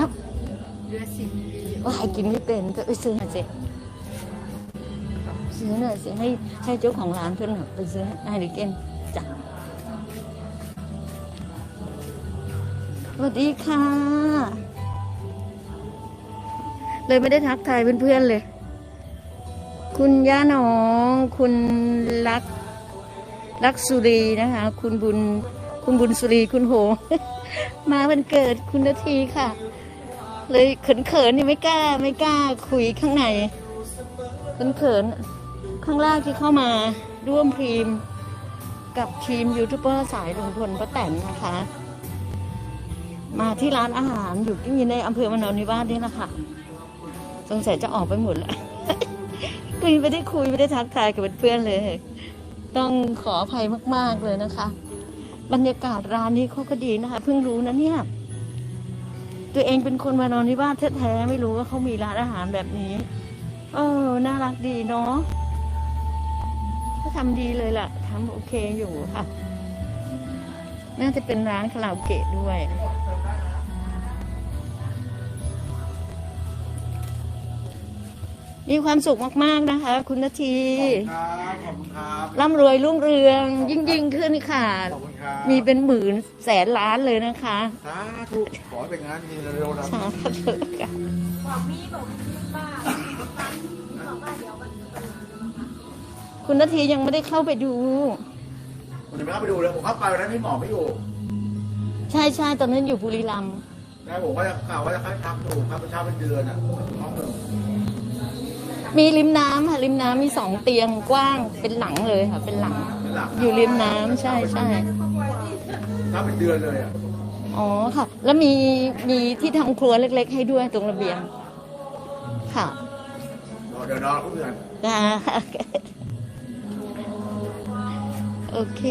ครับว่าให้กินไม่เป็นก็เอ้ยซื้อหน่อยสิซื้อหน่อยสิให้ให้เจ้าของร้านเพื่อนไปซื้อให้ดิเกนจ้ะสวัสดีค่ะ เลยไม่ได้ทักทายเพื่อนๆเลย คุณย่าหนอง คุณรักรักสุรีนะคะ คุณบุญคุณบุญสุรีคุณโห มาวันเกิดคุณนาทีค่ะ เลยเขินๆนี่ไม่กล้าไม่กล้าคุยข้างในเขินๆข้างล่างที่เข้ามาร่วมทีมกับทีมยูทูบเบอร์สายลุงพลป้าแตนนะคะ มาที่ร้านอาหารอยู่ที่ในอำเภอมโนนิวาสนี่นะคะสงสัยจะออกไปหมดแล้วคุยไม่ได้คุยไม่ได้ทักทายกับเพื่อนเลย ต้องขออภัยมาก ๆเลยนะคะ บรรยากาศร้านนี้เขาก็ดีนะคะ เพิ่งรู้นะเนี่ย ตัวเองเป็นคนมานอนที่บ้านแท้ๆไม่รู้ว่าเขามีร้านอาหารแบบนี้ เออ น่ารักดีเนาะก็ทำดีเลยล่ะทำโอเคอยู่ค่ะ น่าจะเป็นร้านคาราโอเกะด้วย มีความสุขมากๆนะคะ คุณนาทีครับขอบคุณครับร่ำรวยรุ่งเรืองยิ่งยิ่งขึ้นค่ะ ขอบคุณครับมีเป็นหมื่นแสนล้านเลยนะคะสาธุขอให้เป็นงานมีเร็วๆนะสาธุค่ะคุณนาทียังไม่ได้เข้าไปดูผมจะไม่เข้าไปดูเลยผมเข้าไปวันนั้นที่หมอไม่อยู่ใช่ใช่ตอนนั้นอยู่บุรีรัมย์แล้วผมก็จะกล่าวว่าจะเข้าพักอยู่ครับเช้าเป็นเดือนอะห้องหนึ่ง มีริมน้ำค่ะริมน้ำมีสองเตียงกว้างเป็นหลังเลยค่ะ เป็นหลังเป็นหลักอยู่ริมน้ำใช่ใช่เช้าเป็นเดือนเลยอะอ๋อค่ะ แล้วมีมีที่ทำครัวเล็ก ๆ ให้ด้วยตรงระเบียง ค่ะเดี๋ยวนอนทุกเดือนนะโอเค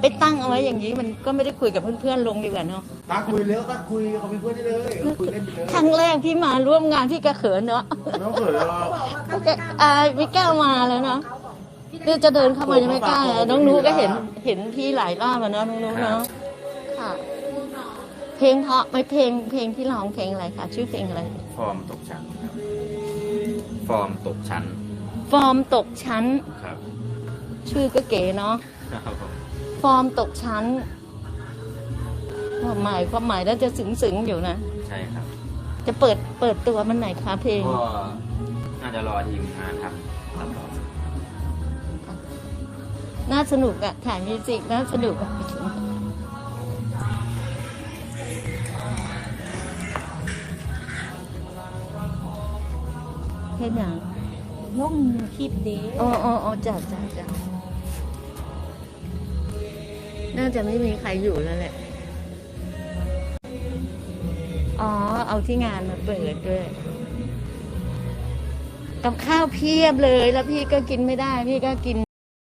ไปตั้งเอาไว้อย่างนี้มันก็ไม่ได้คุยกับเพื่อนๆลงดีกว่าเนาะตั้งคุยแล้วตั้งคุยเขาเป็นเพื่อนได้เลยคุยเล่นไปเลยครั้งแรกที่มาร่วมงานพี่กระเขินเนาะไม่ต้องเขินหรอกแกอายไม่กล้ามาแล้วเนาะเดี๋ยวจะเดินเข้ามายังไม่กล้าน้องนูก็เห็นเห็นพี่หลายรอบแล้วเนาะน้องนูเนาะค่ะ เพลงเพราะไหม่เพลงเพลงที่ร้องเพลงอะไรคะชื่อเพลงอะไร ฟอร์มตกชั้นครับฟอร์มตกชั้น ฟอร์มตกชั้น ครับ ชื่อก็เก๋เนาะครับผม ฟอร์มตกชั้นความหมายความหมายน่าจะสึงๆอยู่นะ ใช่ครับ จะเปิดเปิดตัวมันไหนคะเพลง ก็น่าจะรอทีมงานทำครับผมน่าสนุกอะถ่ายมิวสิกน่าสนุกอะเห็นอย่าง ลงคลิปเด้อ๋ออ๋ออ๋อจ้ะจ้ะจ้ะ น่าจะไม่มีใครอยู่แล้วแหละ อ๋อ เอาที่งานมาเปิดด้วย กับข้าวเพียบเลย แล้วพี่ก็กินไม่ได้ พี่ก็กิน